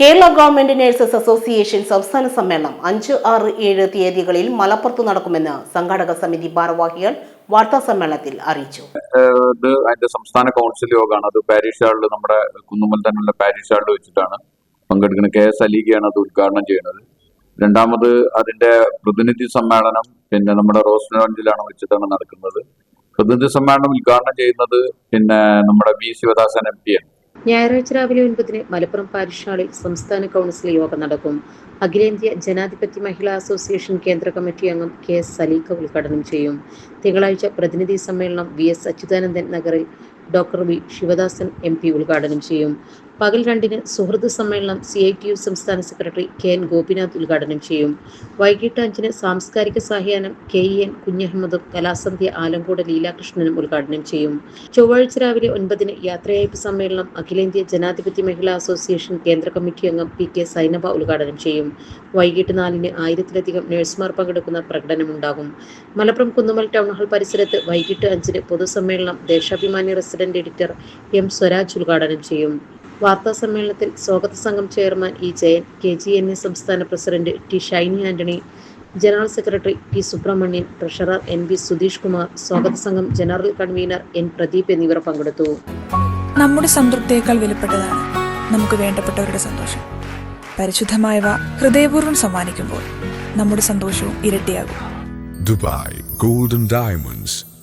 Kerala government nurses association സംസ്ഥാന സമ്മേളനം അഞ്ച് ആറ് ഏഴ് തീയതികളിൽ മലപ്പുറത്ത് നടക്കുമെന്ന് സംഘാടക സമിതി ഭാരവാഹികൾ വാർത്താ സമ്മേളനത്തിൽ അറിയിച്ചു. അതിന്റെ സംസ്ഥാന കൗൺസിൽ യോഗമാണ് അത് പാരീഷ് ഹാളിൽ നമ്മുടെ കുന്നുമ്മൽ തന്നെയുള്ള പാരീഷ് ഹാളിൽ വെച്ചിട്ടാണ് പങ്കെടുക്കുന്നത്. കെ എസ് അലീഗയാണ് അത് ഉദ്ഘാടനം ചെയ്യുന്നത്. രണ്ടാമത് അതിന്റെ പ്രതിനിധി സമ്മേളനം പിന്നെ നമ്മുടെ റോസ് ലോഞ്ചിലാണ് വെച്ചിട്ടാണ് നടക്കുന്നത്. പ്രതിനിധി സമ്മേളനം ഉദ്ഘാടനം ചെയ്യുന്നത് പിന്നെ നമ്മുടെ വി. ശിവദാസൻ എം പി ആണ്. ഞായറാഴ്ച രാവിലെ ഒൻപതിന് മലപ്പുറം പാരിഷ് ഹാളിൽ സംസ്ഥാന കൗൺസിൽ യോഗം നടക്കും. അഖിലേന്ത്യാ ജനാധിപത്യ മഹിളാ അസോസിയേഷൻ കേന്ദ്ര കമ്മിറ്റി അംഗം കെ എസ് സലീഖ ഉദ്ഘാടനം ചെയ്യും. തിങ്കളാഴ്ച പ്രതിനിധി സമ്മേളനം വി എസ് അച്യുതാനന്ദൻ നഗറിൽ doctor V Sivadasan M P ഉദ്ഘാടനം ചെയ്യും. പകൽ രണ്ടിന് സുഹൃത്ത് സമ്മേളനം സി ഐ ടി യു സംസ്ഥാന സെക്രട്ടറി കെ എൻ ഗോപിനാഥ് ഉദ്ഘാടനം ചെയ്യും. വൈകിട്ട് അഞ്ചിന് സാംസ്കാരിക സാഹ്യാനം കെ ഇ എൻ കുഞ്ഞഹമ്മദും കലാസന്ധ്യ ആലങ്കോട് ലീലാകൃഷ്ണനും ഉദ്ഘാടനം ചെയ്യും. ചൊവ്വാഴ്ച രാവിലെ ഒൻപതിന് യാത്രയയപ്പ് സമ്മേളനം അഖിലേന്ത്യാ ജനാധിപത്യ മഹിളാ അസോസിയേഷൻ കേന്ദ്ര കമ്മിറ്റി അംഗം പി കെ സൈനബ ഉദ്ഘാടനം ചെയ്യും. വൈകിട്ട് നാലിന് ആയിരത്തിലധികം നഴ്സുമാർ പങ്കെടുക്കുന്ന പ്രകടനമുണ്ടാകും. മലപ്പുറം കുന്നുമൽ ടൗൺ ഹാൾ പരിസരത്ത് വൈകിട്ട് അഞ്ചിന് പൊതുസമ്മേളനം Deshabhimani resident editor M Swaraj ഉദ്ഘാടനം ചെയ്യും. വാർത്താ സമ്മേളനത്തിൽ സ്വാഗത സംഘം chairman E Jayan K G N A സംസ്ഥാന president T Shyni Antony general secretary T Subramanian treasurer N B Sudheesh Kumar സ്വാഗത സംഘം ജനറൽ കൺവീനർ എൻ പ്രദീപ് എന്നിവർ പങ്കെടുത്തു. നമ്മുടെ സംതൃപ്തിയേക്കാൾ വിലപ്പെട്ടതാണ് നമുക്ക് വേണ്ടപ്പെട്ടവരുടെ സന്തോഷം. പരിശുദ്ധമായവ ഹൃദയപൂർവം സമ്മാനിക്കുമ്പോൾ നമ്മുടെ സന്തോഷവും ഇരട്ടിയാകും. Dubai golden Diamonds,